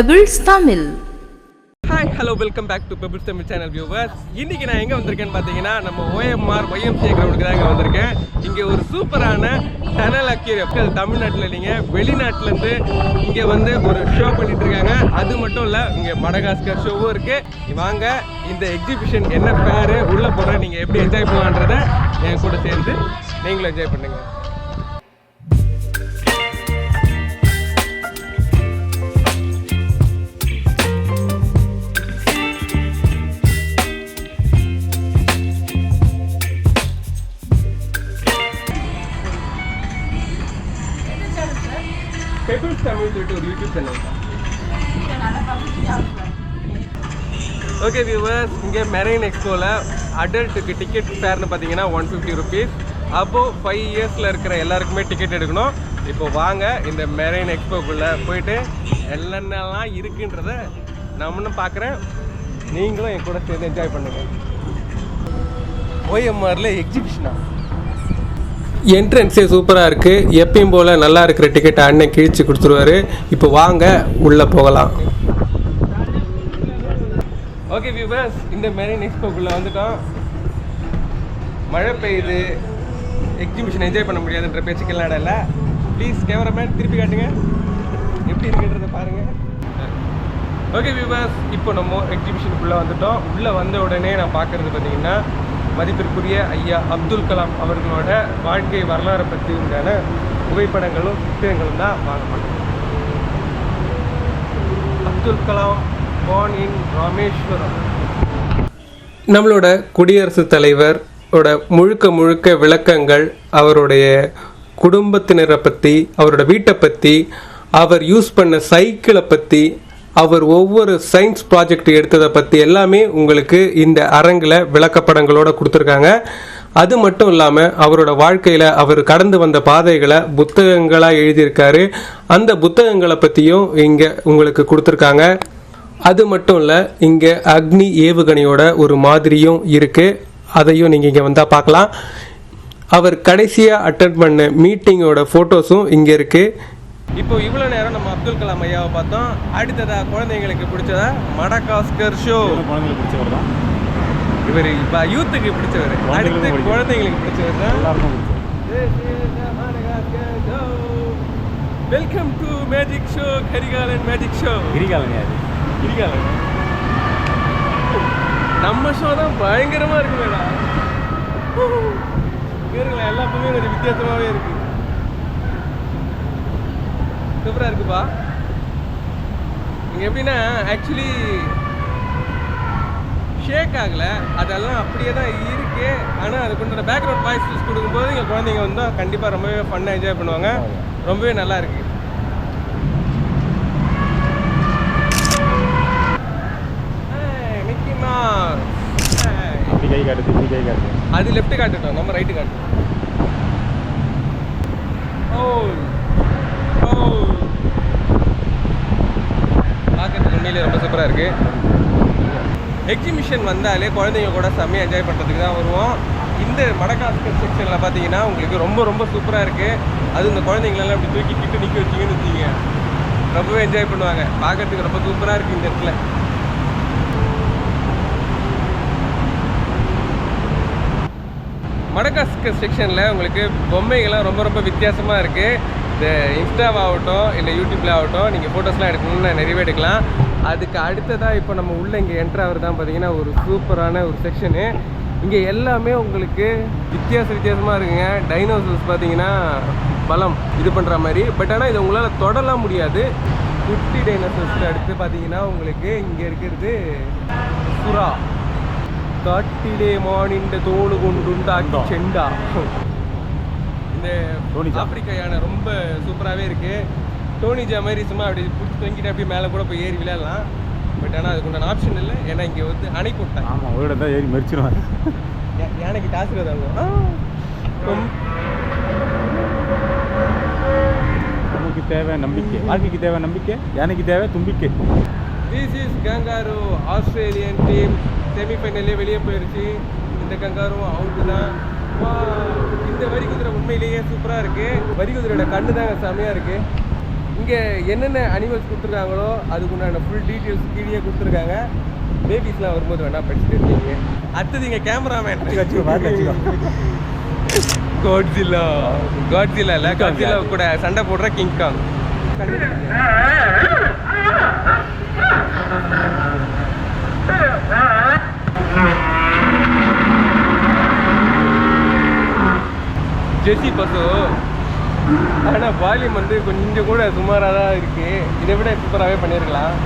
Pebbles Tamil hi hello welcome back to pebbles Tamil channel viewers இன்னைக்கு நான் எங்கே வந்திருக்கேன்னு பார்த்தீங்கன்னா நம்ம ஓஎம்ஆர் ஒய்எம்சிஏ கிரவுண்டுக்கு தான் இங்கே வந்திருக்கேன். இங்கே ஒரு சூப்பரான டனல் அக்யூரியம் தமிழ்நாட்டில் இல்லைங்க வெளிநாட்டிலேருந்து இங்கே வந்து ஒரு ஷோ பண்ணிட்டு இருக்காங்க அது மட்டும் இல்லை இங்கே மடகாஸ்கர் ஷோவும் இருக்குது வாங்க இந்த எக்ஸிபிஷன் என்ன பேர் உள்ளே போகிற நீங்கள் எப்படி என்ஜாய் பண்ணலான்றத என் கூட சேர்ந்து நீங்களும் என்ஜாய் பண்ணுங்கள் ஓகே வியூவர்ஸ் இங்கே மெரைன் எக்ஸ்போவில் அடல்ட்டுக்கு டிக்கெட் ஃபேர்னு பார்த்தீங்கன்னா ஒன் ஃபிஃப்டி ருபீஸ் அப்போ ஃபைவ் இயர்ஸில் இருக்கிற எல்லாருக்குமே டிக்கெட் எடுக்கணும். இப்போ வாங்க இந்த மெரைன் எக்ஸ்போக்குள்ளே போயிட்டு என்னென்னலாம் இருக்குன்றத நம்மளும் பார்க்குறேன். நீங்களும் என் கூட சேர்ந்து என்ஜாய் பண்ணுங்க. ஓஎம்ஆரில் எக்ஸிபிஷனா என்ட்ரன்ஸே சூப்பராக இருக்குது எப்பயும் போல் நல்லா இருக்கிற டிக்கெட்டை அண்ணன் கிழிச்சு கொடுத்துருவாரு. இப்போ வாங்க உள்ளே போகலாம் ஓகே வியூவர்ஸ் இந்த மெரின் எக்ஸ்போக்குள்ளே வந்துட்டோம் மழை பெய்யுது எக்ஸிபிஷன் என்ஜாய் பண்ண முடியாதுன்ற பேச்சுக்கெல்லாம் இடம் இல்லை. ப்ளீஸ் கேமராமேன் திருப்பி காட்டுங்க. எப்படி இருக்குன்றத பாருங்கள் ஓகே வியூவர்ஸ் இப்போ நம்ம எக்ஸிபிஷனுக்குள்ளே வந்துட்டோம். உள்ளே வந்த உடனே நான் பார்க்குறது பார்த்திங்கன்னா மதிப்பிற்குரிய ஐயா அப்துல் கலாம் அவர்களோட வாழ்க்கை வரலாறை பற்றி உண்டான புகைப்படங்களும் சித்திரங்களும் தான் வாங்கப்படும் அப்துல் கலாம் born இன் ராமேஸ்வரம். நம்மளோட குடியரசுத் தலைவரோட முழுக்க முழுக்க விளக்கங்கள் அவருடைய குடும்பத்தினரை பற்றி அவரோட வீட்டை பற்றி அவர் யூஸ் பண்ண சைக்கிளை பற்றி அவர் ஒவ்வொரு சயின்ஸ் ப்ராஜெக்ட் எடுத்ததை பற்றி எல்லாமே உங்களுக்கு இந்த அரங்கில் விளக்கப்படங்களோட கொடுத்துருக்காங்க. அது மட்டும் இல்லாமல் அவரோட வாழ்க்கையில் அவர் கடந்து வந்த பாதைகளை புத்தகங்களாக எழுதியிருக்காரு. அந்த புத்தகங்களை பற்றியும் இங்கே உங்களுக்கு கொடுத்துருக்காங்க. அது மட்டும் இல்லை இங்கே அக்னி ஏவுகணையோட ஒரு மாதிரியும் இருக்குது அதையும் நீங்கள் இங்கே வந்தால் பார்க்கலாம் அவர் கடைசியாக அட்டன் பண்ண மீட்டிங்கோட ஃபோட்டோஸும் இங்கே இருக்குது இப்போ இவ்வளோ நேரம் நம்ம அப்துல் கலாம் ஐயாவை பார்த்தோம். அடுத்ததா குழந்தைங்களுக்கு பிடிச்சதா? மடகாஸ்கர் ஷோ குழந்தைங்களுக்கு பிடிச்சவர் தான். இவர் இப்போ யூத்துக்கு பிடிச்சவர். அடுத்து. குழந்தைங்களுக்கு பிடிச்சவர் தான். Welcome to magic show Karikalan magic show கிரிகாலங்க அது இருக்காங்க. நம்ம ஷோ தான் பயங்கரமா இருக்கு மேடம் பேருங்களா எல்லாத்துமே கொஞ்சம் வித்தியாசமாவே இருக்கு. சூப்பரா இருக்குப்பா. இங்க எப்படின்னா ஆக்சுவலி ஷேக் ஆகல. அதெல்லாம் அப்படியே தான் இருக்கு. ஆனால் அதுக்கு உண்டான பேக்ரவுண்ட் வாய்ஸ் கொடுக்கும்போது இங்கே குழந்தைங்க வந்தால் கண்டிப்பாக ரொம்பவே ஃபன்னாக என்ஜாய் பண்ணுவாங்க. ரொம்பவே நல்லா இருக்கு. காட்டுது இப்படி கை காட்டுது. அது லெஃப்ட் காட்டுட்டோம் நம்ம ரைட்டு காட்டுறோம். ஓ ஓ பார்க்கறதுக்கு உண்மையிலே ரொம்ப சூப்பராக இருக்கு. எக்ஸிபிஷன் வந்தாலே குழந்தைங்க கூட செம்மையாக என்ஜாய் பண்ணுறதுக்கு தான் வருவோம். இந்த மடகாஸ்கர் செக்ஷனில் பார்த்தீங்கன்னா உங்களுக்கு ரொம்ப ரொம்ப சூப்பராக இருக்குது அது இந்த குழந்தைங்களெல்லாம் அப்படி தூக்கி கிட்டு நிற்க வச்சிங்கன்னு வச்சிங்க ரொம்பவே என்ஜாய் பண்ணுவாங்க. பார்க்கறதுக்கு ரொம்ப சூப்பராக இருக்குது இந்த இடத்துல. மடகாஸ்கர் செக்ஷனில் உங்களுக்கு பொம்மைகள்லாம் ரொம்ப ரொம்ப வித்தியாசமாக இருக்குது இந்த இன்ஸ்டாவாகட்டும் இல்லை யூடியூப்பில் ஆகட்டும் நீங்கள் ஃபோட்டோஸ்லாம் எடுக்கணும்னு நிறையவே எடுக்கலாம். அதுக்கு அடுத்ததாக இப்போ நம்ம உள்ளே இங்கே என்ட்ரு ஆகிறது தான் பார்த்தீங்கன்னா ஒரு சூப்பரான ஒரு செக்ஷனு இங்கே எல்லாமே உங்களுக்கு வித்தியாச வித்தியாசமாக இருக்குங்க. டைனோசர்ஸ் பார்த்தீங்கன்னா பலம் இது பண்ணுற மாதிரி. பட் ஆனால் இது உங்களால் தொடலாம் முடியாது. குட்டி டைனோசர்ஸ் அடுத்து பார்த்தீங்கன்னா உங்களுக்கு இங்கே இருக்கிறது சுறா. மானின்ற தோடு கொண்டுண்டாக்கி உண்டா? செண்டா. இந்த டோனிஜா. ஆப்பிரிக்கா யானை ரொம்ப சூப்பராகவே இருக்கு. டோனிஜா மாதிரி சும்மா அப்படி பிடிச்சி தொங்கிட்டு அப்படியே மேலே கூட போய் ஏறி விளையாடலாம். பட் ஆனால் அதுக்கு உண்டான ஆப்ஷன் இல்லை. ஏன்னா இங்கே வந்து அணை போட்டாங்க. ஆமாம் ஒரு இடம் தான் ஏறி மறிச்சிருவாங்க. யா- யானைக்கு டாஸ்க் ஏதாவது நமக்கு தேவை நம்பிக்கை. வாழ்க்கைக்கு தேவை நம்பிக்கை யானைக்கு தேவை தும்பிக்கை. This is kangaroo Australian team செமிஃபைனல்லே வெளியே போயிருச்சு. இந்த கங்காரும் அவுட்டு தான். இந்த வரி குதிரை உண்மையிலேயே சூப்பராக இருக்கு. வரி குதிரையோட கண்ணு தாங்க செமையாக இருக்கு. இங்கே என்னென்ன அனிமல்ஸ் கொடுத்துருக்காங்களோ அதுக்குண்டான ஃபுல் டீட்டெயில்ஸ் கீழே கொடுத்துருக்காங்க. பேபிஸ்லாம் வரும்போது வேணா படிச்சுட்டு இருக்கீங்க. அடுத்தது இங்கே கேமராமேன் காட்ஜில்லா காட்ஜில்லா இல்ல காட்ஜில்லா கூட சண்டை போடுற கிங் காங் ஜெர்சி பசு. ஆனா வால்யூம் வந்து கொஞ்சம் கூட சுமாராக தான் இருக்கு. இதை விட சூப்பராகவே பண்ணியிருக்கலாம்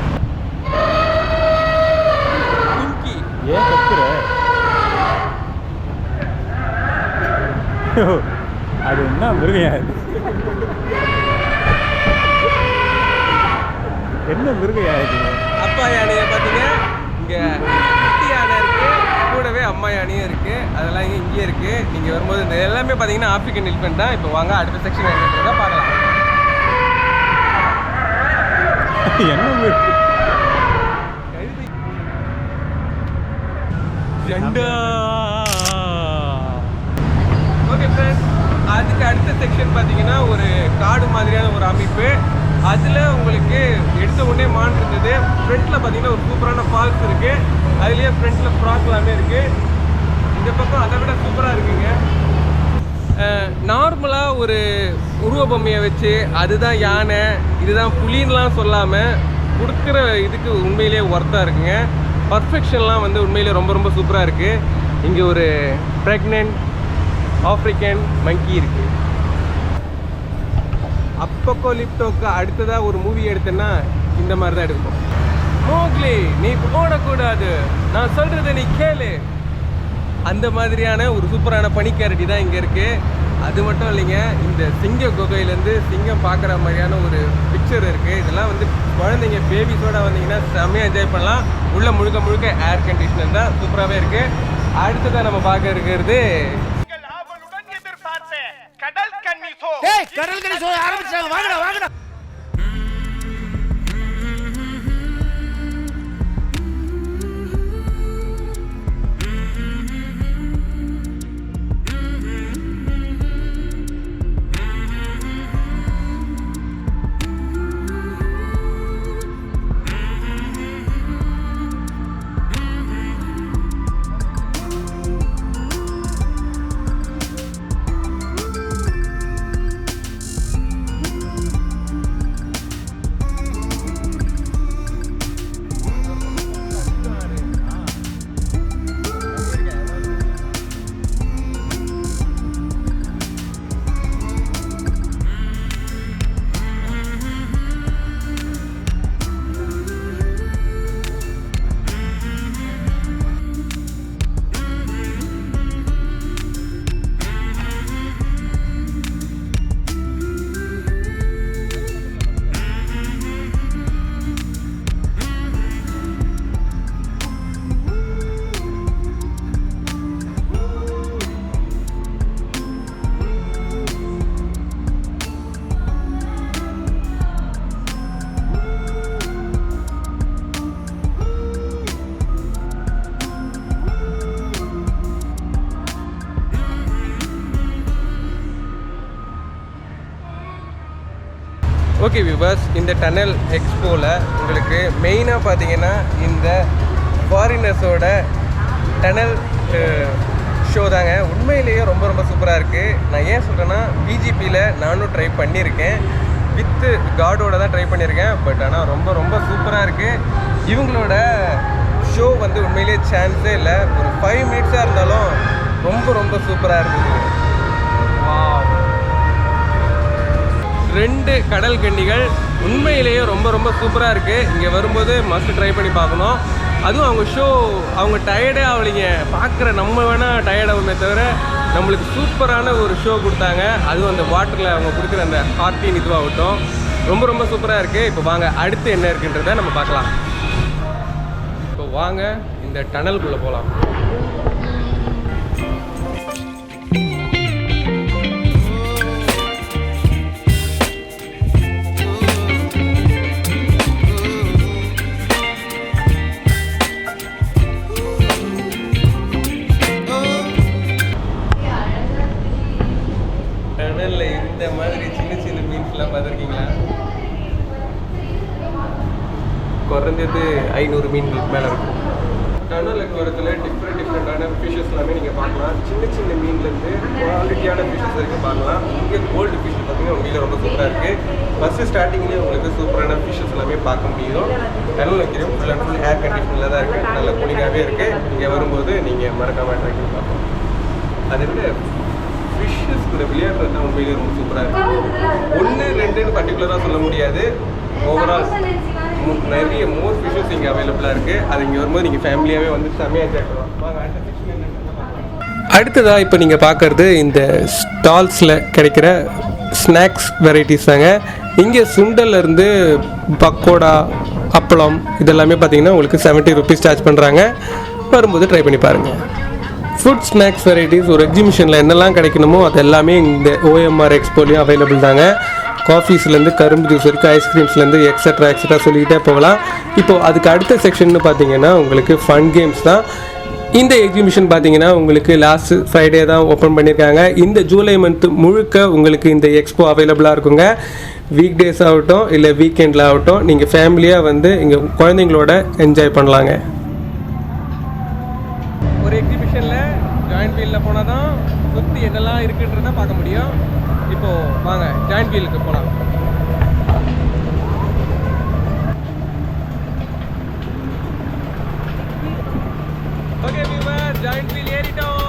கும்கி ஏன் கத்துற? அது என்ன மிருகையா இது என்ன மிருகையா இது? அப்பா யானையை பார்த்தீங்க? இங்கே குட்டி யானை இருக்கு கூடவே அம்மா யானையும் இருக்கு அதெல்லாம் இங்கே இங்கேயே இருக்கு. நீங்க வரும்போது இந்த எல்லாமே பார்த்தீங்கன்னா ஆப்பிரிக்கன் எலிஃபென்ட் தான். இப்போ வாங்க அடுத்த செக்ஷன் என்னன்றதை பார்க்கலாம். என்ன ஜெண்டா. ஓகே ஃப்ரெண்ட்ஸ் அதுக்கு அடுத்த செக்ஷன் பார்த்தீங்கன்னா ஒரு காடு மாதிரியான ஒரு அமைப்பு. அதில் உங்களுக்கு எடுத்த உடனே மான் இருந்தது. ஃப்ரண்ட்டில் பார்த்தீங்கன்னா ஒரு சூப்பரான ஃபால்ஸ் இருக்குது அதுலேயே ஃப்ரண்ட்டில் ஃப்ராக் எல்லாமே இந்த பக்கம் அதை விட சூப்பராக இருக்குங்க. நார்மலாக ஒரு உருவ பொம்மையை வச்சு அதுதான் யானை இதுதான் புலின்லாம் சொல்லாமல் கொடுக்குற இதுக்கு உண்மையிலேயே ஒர்த்தாக இருக்குங்க. பர்ஃபெக்ஷன்லாம் வந்து உண்மையிலே ரொம்ப ரொம்ப சூப்பராக இருக்குது இங்கே ஒரு ப்ரெக்னென்ட் ஆஃப்ரிக்கன் மங்கி இருக்குது அப்போலிப்டோக்கு அடுத்ததாக ஒரு மூவி எடுத்தேன்னா இந்த மாதிரி தான் எடுக்கும் மோக்லி நீ ஓடக்கூடாது. நான் சொல்கிறத நீ கேளு. அந்த மாதிரியான ஒரு சூப்பரான பனிக்கரடி தான் இங்கே இருக்குது அது மட்டும் இல்லைங்க இந்த சிங்க குகையிலேருந்து சிங்கம் பார்க்குற மாதிரியான ஒரு பிக்சர் இருக்குது இதெல்லாம் வந்து குழந்தைங்க பேபிஸோட வந்தீங்கன்னா செம்மையாக என்ஜாய் பண்ணலாம். உள்ளே முழுக்க முழுக்க ஏர் கண்டிஷனர் தான் சூப்பராகவே இருக்குது அடுத்ததாக நம்ம பார்க்க இருக்கிறது கடல் கறி சோழ ஆரம்பிச்சாங்க. வாங்கடா வாங்கடா. ஓகே விவர்ஸ் இந்த டனல் எக்ஸ்போவில் உங்களுக்கு மெயினாக பார்த்தீங்கன்னா இந்த ஃபாரினர்ஸோட டனல் ஷோ தாங்க. உண்மையிலேயே ரொம்ப ரொம்ப சூப்பராக இருக்குது நான் ஏன் சொல்கிறேன்னா பிஜிபியில் நானும் ட்ரை பண்ணியிருக்கேன். வித்து காடோட தான் ட்ரை பண்ணியிருக்கேன். பட் ஆனால் ரொம்ப ரொம்ப சூப்பராக இருக்குது இவங்களோட ஷோ வந்து உண்மையிலேயே சான்ஸே இல்லை. ஒரு ஃபைவ் மினிட்ஸாக இருந்தாலும் ரொம்ப ரொம்ப சூப்பராக இருந்தது. ரெண்டு கடல் கண்ணிகள் உண்மையிலேயே ரொம்ப ரொம்ப சூப்பராக இருக்குது இங்கே வரும்போது மஸ்ட் ட்ரை பண்ணி பார்க்கணும். அதுவும் அவங்க ஷோ அவங்க டயர்டே ஆகலைங்க பார்க்குற நம்ம வேணால் டயர்ட் ஆகுமே தவிர நம்மளுக்கு சூப்பரான ஒரு ஷோ கொடுத்தாங்க. அதுவும் அந்த வாட்டரில் அவங்க கொடுக்குற அந்த ஹார்ட்டின் இதுவாகட்டும். ரொம்ப ரொம்ப சூப்பராக இருக்குது இப்போ வாங்க அடுத்து என்ன இருக்குன்றதை நம்ம பார்க்கலாம். இப்போ வாங்க இந்த டனலுக்குள்ளே போகலாம் பார்க்கலாம் சின்ன சின்ன மீன்லேருந்து குவாலிட்டியான ஃபிஷஸ் இருக்குது பார்க்கலாம். இங்கே கோல்டு ஃபிஷ் பார்த்தீங்கன்னா உங்களுக்கு ரொம்ப சூப்பராக இருக்குது ஃபஸ்ட்டு ஸ்டார்டிங்லேயே உங்களுக்கு சூப்பரான ஃபிஷஸ் எல்லாமே பார்க்க முடியும். டனல் வைக்கிறோம் ஃபுல் அண்ட் ஃபுல் ஹேர் கண்டிஷனில் தான் இருக்குது நல்ல கூலிங்காகவே இருக்குது இங்கே வரும்போது நீங்கள் மறக்காமல் ட்ரை பார்க்கலாம். அதை விட ஃபிஷ்ஷஸ் கூட விளையாடுறது தான் உண்மையிலேயே ரொம்ப சூப்பராக இருக்குது ஒன்று ரெண்டுன்னு பர்டிகுலராக சொல்ல முடியாது. ஓவரால் நிறைய மோர் ஃபிஷ்ஷஸ் இங்கே அவைலபிளாக இருக்குது அது இங்கே வரும்போது நீங்கள் ஃபேமிலியாகவே வந்து செம்மையாக என்ஜாய் பண்ணலாம். வாங்க அடுத்த அடுத்ததாக இப்போ நீங்கள் பார்க்குறது இந்த ஸ்டால்ஸில் கிடைக்கிற ஸ்நாக்ஸ் வெரைட்டிஸ் தாங்க. இங்கே சுண்டல்லேருந்து பக்கோடா அப்பளம் இதெல்லாமே பார்த்தீங்கன்னா உங்களுக்கு செவன்ட்டி ருபீஸ் சார்ஜ் பண்ணுறாங்க வரும்போது ட்ரை பண்ணி பாருங்கள் ஃபுட் ஸ்நாக்ஸ் வெரைட்டிஸ் ஒரு எக்ஸிபிஷனில் என்னெல்லாம் கிடைக்கணுமோ அது எல்லாமே இந்த ஓஎம்ஆர் எக்ஸ்போலையும் அவைலபிள் தாங்க. காஃபீஸ்லேருந்து கரும்பு ஜூஸ் வரைக்கும் ஐஸ்கிரீம்ஸ்லேருந்து எக்ஸட்ரா எக்ஸட்ரா சொல்லிக்கிட்டே போகலாம். இப்போது அதுக்கு அடுத்த செக்ஷன் பார்த்தீங்கன்னா உங்களுக்கு ஃபன் கேம்ஸ் தான். இந்த எக்ஸிபிஷன் பார்த்தீங்கன்னா உங்களுக்கு லாஸ்ட் ஃப்ரைடே தான் ஓப்பன் பண்ணியிருக்காங்க. இந்த ஜூலை மந்த் முழுக்க உங்களுக்கு இந்த எக்ஸ்போ அவைலபிளாக இருக்குங்க. வீக் டேஸ் ஆகட்டும் இல்லை வீக்கெண்டில் ஆகட்டும் நீங்கள் ஃபேமிலியாக வந்து இங்கே குழந்தைங்களோட என்ஜாய் பண்ணலாங்க. ஒரு எக்ஸிபிஷனில் ஜாயின்ட் வீலில் போனால் தான் சுற்றி என்னெல்லாம் இருக்குன்றதை பார்க்க முடியும். இப்போது வாங்க ஜாயின்ட் வீலுக்கு போகலாம் ஓகே வியூவர் ஜாயின்ட் வீல் ஏறிட்டோம்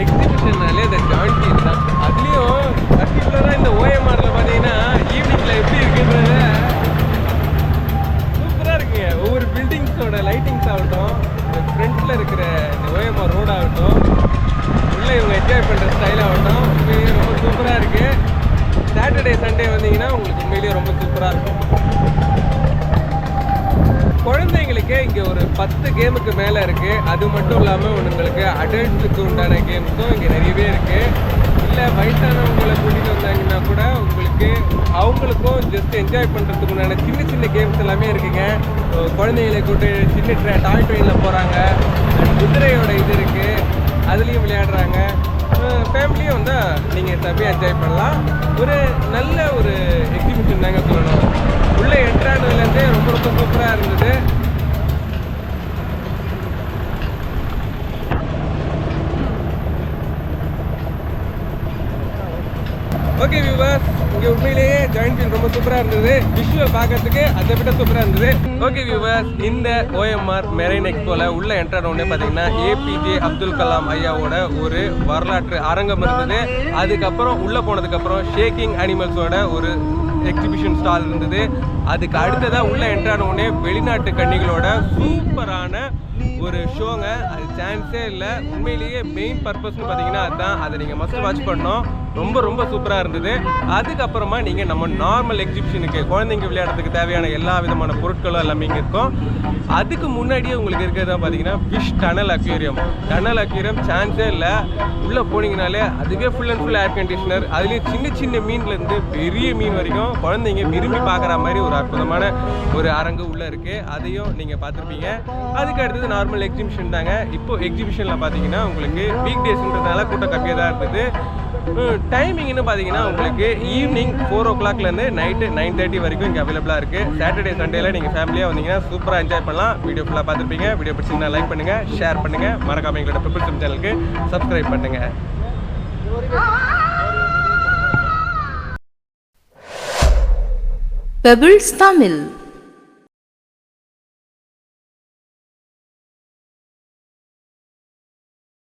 எக்ஸிபிஷன்னாலே இந்த ஜாயிண்ட் வீல் தான் அதுலேயும் பர்டிகுலராக இந்த ஓஎம்ஆரில் பார்த்தீங்கன்னா ஈவினிங்கில் எப்படி இருக்குன்றத சூப்பராக இருக்குங்க ஒவ்வொரு பில்டிங்ஸோட லைட்டிங்ஸ் ஆகட்டும் இந்த ஃப்ரண்ட்டில் இருக்கிற இந்த ரோடாகட்டும் உள்ளே இவங்க என்ஜாய் பண்ணுற ஸ்டைல் ஆகட்டும். உண்மையிலேயே ரொம்ப சூப்பராக இருக்குது சாட்டர்டே சண்டே வந்தீங்கன்னா உங்களுக்கு உண்மையிலேயே ரொம்ப சூப்பராக இருக்கும். குழந்தைங்களுக்கு இங்கே ஒரு பத்து கேமுக்கு மேலே இருக்குது அது மட்டும் இல்லாமல் உங்களுக்கு அடல்ட்ஸுக்கு உண்டான கேம்ஸும் இங்கே நிறையவே இருக்குது இல்லை வயசானவங்களை கூட்டிகிட்டு வந்தாங்கன்னா கூட உங்களுக்கு அவங்களுக்கும் ஜஸ்ட் என்ஜாய் பண்ணுறதுக்கு உண்டான சின்ன சின்ன கேம்ஸ் எல்லாமே இருக்குங்க. அஹ் குழந்தைங்களை கூட்டு சின்ன ட்ரெ டாய் ட்ரெயினில் போகிறாங்க குதிரையோட இது இருக்குது அதுலேயும் விளையாடுறாங்க. ஃபேமிலியும் வந்து நீங்கள் தப்பியாக என்ஜாய் பண்ணலாம். ஒரு நல்ல ஒரு எக்ஸிபிஷன் தாங்க சொல்லணும். உள்ளே என்ட்ரானதுலேருந்தே ரொம்ப ரொம்ப சூப்பராக இருந்தது. ஓகே வியூவர்ஸ் இங்கே உண்மையிலேயே ஜாயின் ஃபீல் ரொம்ப சூப்பராக இருந்தது. விஷுவல் பார்க்கறதுக்கு அதை விட சூப்பராக இருந்தது. ஓகே வியூவர்ஸ் இந்த ஓஎம்ஆர் மெரைன் எக்ஸ்போல உள்ள என்டர் உடனே பார்த்தீங்கன்னா ஏபிஜே அப்துல் கலாம் ஐயாவோட ஒரு வரலாற்று அரங்கம் இருந்தது. அதுக்கப்புறம் உள்ளே போனதுக்கப்புறம் ஷேக்கிங் அனிமல்ஸோட ஒரு எக்ஸிபிஷன் ஸ்டால் இருந்தது. அதுக்கு அடுத்ததாக உள்ள என்ட்ரான உடனே வெளிநாட்டு கன்னிகளோட சூப்பரான ஒரு ஷோங்க அது சான்ஸே இல்லை. உண்மையிலேயே மெயின் பர்பஸ்னு பார்த்தீங்கன்னா அதுதான் அதை நீங்கள் மஸ்ட் வாட்ச் பண்ணோம் ரொம்ப ரொம்ப சூப்பராக இருந்தது. அதுக்கப்புறமா நீங்கள் நம்ம நார்மல் எக்ஸிபிஷனுக்கு குழந்தைங்க விளையாடுறதுக்கு தேவையான எல்லா விதமான பொருட்களும் எல்லாமே இங்கே இருக்கும். அதுக்கு முன்னாடியே உங்களுக்கு இருக்கிறது பார்த்தீங்கன்னா fish tunnel aquarium tunnel aquarium சான்ஸே இல்லை. உள்ளே போனீங்கனாலே அதுவே full and full air conditioner அதுலேயும் சின்ன சின்ன மீன்லேருந்து பெரிய மீன் வரைக்கும் குழந்தைங்க விரும்பி பார்க்குற மாதிரி ஒரு அற்புதமான ஒரு அரங்கு உள்ளே இருக்குது அதையும் நீங்கள் பார்த்துருப்பீங்க. அதுக்கு அடுத்தது நார்மல் எக்ஸிபிஷன் தாங்க. இப்போ எக்ஸிபிஷனில் பார்த்தீங்கன்னா உங்களுக்கு வீக் டேஸ்ன்றதுனால கூட்டம் கம்மியாக தான் இருந்தது. டைமிங்னு பார்த்தீங்கன்னா உங்களுக்கு ஈவினிங் ஃபோர் ஓ கிளாக்லேருந்து நைட்டு நைன் தேர்ட்டி வரைக்கும் இங்கே அவைலபிளாக இருக்குது சாட்டர்டே சண்டேல நீங்கள் ஃபேமிலியாக வந்தீங்கன்னா சூப்பராக என்ஜாய் பண்ணலாம். வீடியோ ஃபுல்லாக பார்த்துருப்பீங்க. வீடியோ பிடிச்சிருந்தா லைக் பண்ணுங்கள் ஷேர் பண்ணுங்கள் மறக்காம எங்களோட பிபிள் சிம் சேனலுக்கு சப்ஸ்கிரைப் பண்ணுங்கள் பெபிள்ஸ் தமிழ்